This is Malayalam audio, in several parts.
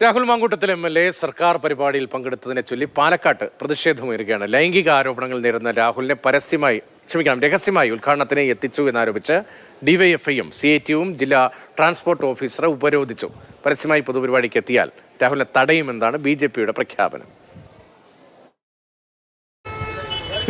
Rahul Mamkootathil M L A സർക്കാർ പരിപാടിയിൽ പങ്കെടുത്തതിനെ ചൊല്ലി പാലക്കാട്ട് പ്രതിഷേധമുയരുകയാണ് ലൈംഗിക ആരോപണങ്ങൾ നേരിടുന്ന രാഹുലിനെ പരസ്യമായി ക്ഷമിക്കണം രഹസ്യമായി ഉദ്ഘാടനത്തിന് എത്തിച്ചു എന്നാരോപിച്ച് ഡിവൈഎഫ്ഐയും സി ഐ ടിയും ജില്ലാ ട്രാൻസ്പോർട്ട് ഓഫീസറെ ഉപരോധിച്ചു. പരസ്യമായി പൊതുപരിപാടിക്ക് എത്തിയാൽ രാഹുലിനെ തടയുമെന്നാണ് ബി പ്രഖ്യാപനം.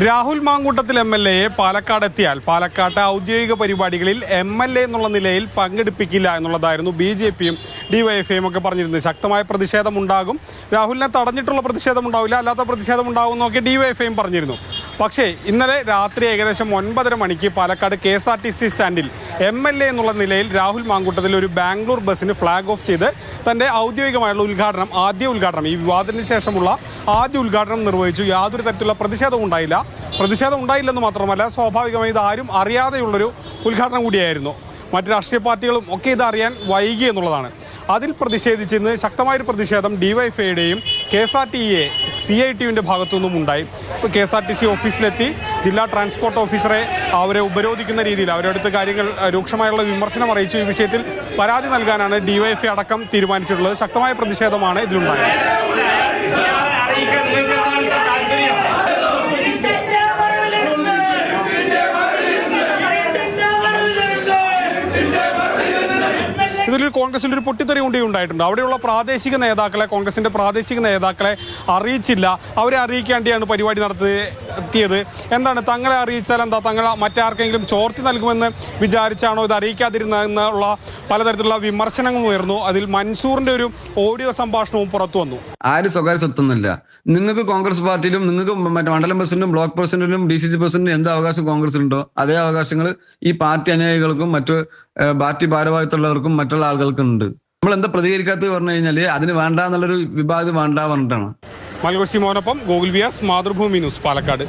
രാഹുൽ മാങ്കൂട്ടത്തിൽ എം എൽ എയെ പാലക്കാട് എത്തിയാൽ പാലക്കാട്ട് ഔദ്യോഗിക പരിപാടികളിൽ എം എൽ എ എന്നുള്ള നിലയിൽ പങ്കെടുപ്പിക്കില്ല എന്നുള്ളതായിരുന്നു ബി ജെ പിയും ഡിവൈഎഫ്ഐയും ഒക്കെ പറഞ്ഞിരുന്നത്. ശക്തമായ പ്രതിഷേധമുണ്ടാകും. രാഹുലിനെ തടഞ്ഞിട്ടുള്ള പ്രതിഷേധം ഉണ്ടാവില്ല അല്ലാത്ത പ്രതിഷേധം ഉണ്ടാകും എന്നൊക്കെ ഡിവൈഎഫ്ഐയും പറഞ്ഞിരുന്നു. പക്ഷേ ഇന്നലെ രാത്രി ഏകദേശം ഒൻപതര മണിക്ക് Palakkad K S R T C സ്റ്റാൻഡിൽ എം എൽ എ എന്നുള്ള നിലയിൽ രാഹുൽ മാങ്കൂട്ടത്തിൽ ഒരു ബാംഗ്ലൂർ ബസ്സിന് ഫ്ളാഗ് ഓഫ് ചെയ്ത് തന്റെ ഔദ്യോഗികമായുള്ള ഉദ്ഘാടനം ആദ്യ ഉദ്ഘാടനം ഈ വിവാദത്തിന് ശേഷമുള്ള ആദ്യ ഉദ്ഘാടനം നിർവഹിച്ചു. യാതൊരു തരത്തിലുള്ള പ്രതിഷേധവും ഉണ്ടായില്ല. പ്രതിഷേധം ഉണ്ടായില്ലെന്ന് മാത്രമല്ല സ്വാഭാവികമായി ഇത് ആരും അറിയാതെയുള്ളൊരു ഉദ്ഘാടനം കൂടിയായിരുന്നു. മറ്റ് രാഷ്ട്രീയ പാർട്ടികളും ഒക്കെ ഇത് അറിയാൻ വൈകി എന്നുള്ളതാണ്. അതിൽ പ്രതിഷേധിച്ച് ഇന്ന് ശക്തമായൊരു പ്രതിഷേധം ഡിവൈഫൈയുടെയും K S R T A C I ടിയുവിന്റെ ഭാഗത്തുനിന്നും ഉണ്ടായി. ഇപ്പോൾ K S R T C ഓഫീസിലെത്തി. ജില്ലാ ട്രാൻസ്പോർട്ട് ഓഫീസറെ അവരെ ഉപരോധിക്കുന്ന രീതിയിൽ അവരുടെ അടുത്ത് കാര്യങ്ങൾ രൂക്ഷമായുള്ള വിമർശനം അറിയിച്ചു. ഈ വിഷയത്തിൽ പരാതി നൽകാനാണ് ഡിവൈഎഫ്ഐ അടക്കം തീരുമാനിച്ചിട്ടുള്ളത്. ശക്തമായ പ്രതിഷേധമാണ് ഇതിലുണ്ടായത്. ഇതിലൊരു കോൺഗ്രസിന്റെ ഒരു പൊട്ടിത്തെറി കൂടി ഉണ്ടായിട്ടുണ്ട്. അവിടെയുള്ള പ്രാദേശിക നേതാക്കളെ കോൺഗ്രസിന്റെ പ്രാദേശിക നേതാക്കളെ അറിയിച്ചില്ല. അവരെ അറിയിക്കാണ്ടിയാണ് പരിപാടി നടത്തിയത് എന്താണ് തങ്ങളെ അറിയിച്ചാൽ എന്താ? തങ്ങൾ മറ്റാർക്കെങ്കിലും ചോർത്തി നൽകുമെന്ന് വിചാരിച്ചാണോ ഇത് അറിയിക്കാതിരുന്നതെന്നുള്ള പലതരത്തിലുള്ള വിമർശനങ്ങളും ഉയർന്നു. അതിൽ മൻസൂറിന്റെ ഒരു ഓഡിയോ സംഭാഷണവും പുറത്തു വന്നു. ആരും സ്വകാര്യ സ്വത്തൊന്നുമില്ല. നിങ്ങൾക്ക് കോൺഗ്രസ് പാർട്ടിയിലും നിങ്ങൾക്ക് മറ്റേ മണ്ഡലം പ്രസിഡന്റും ബ്ലോക്ക് പ്രസിഡന്റിനും ഡി സി സി പ്രസിഡന്റിനും എന്ത് അവകാശം കോൺഗ്രസിനുണ്ടോ അതേ അവകാശങ്ങൾ ഈ പാർട്ടി അനുയായികൾക്കും മറ്റു പാർട്ടി ഭാരവാഹിത്വമുള്ളവർക്കും മറ്റുള്ള ആളുകൾക്കും ഉണ്ട്. നമ്മൾ എന്താ പ്രതികരിക്കാത്തത് പറഞ്ഞു കഴിഞ്ഞാൽ അതിന് വേണ്ട എന്നുള്ളൊരു വിഭാഗം വേണ്ട പറഞ്ഞിട്ടാണ്. മലകുറിച്ചി മോനൊപ്പം ഗോകുൽ വ്യാസ് മാതൃഭൂമി ന്യൂസ് പാലക്കാട്.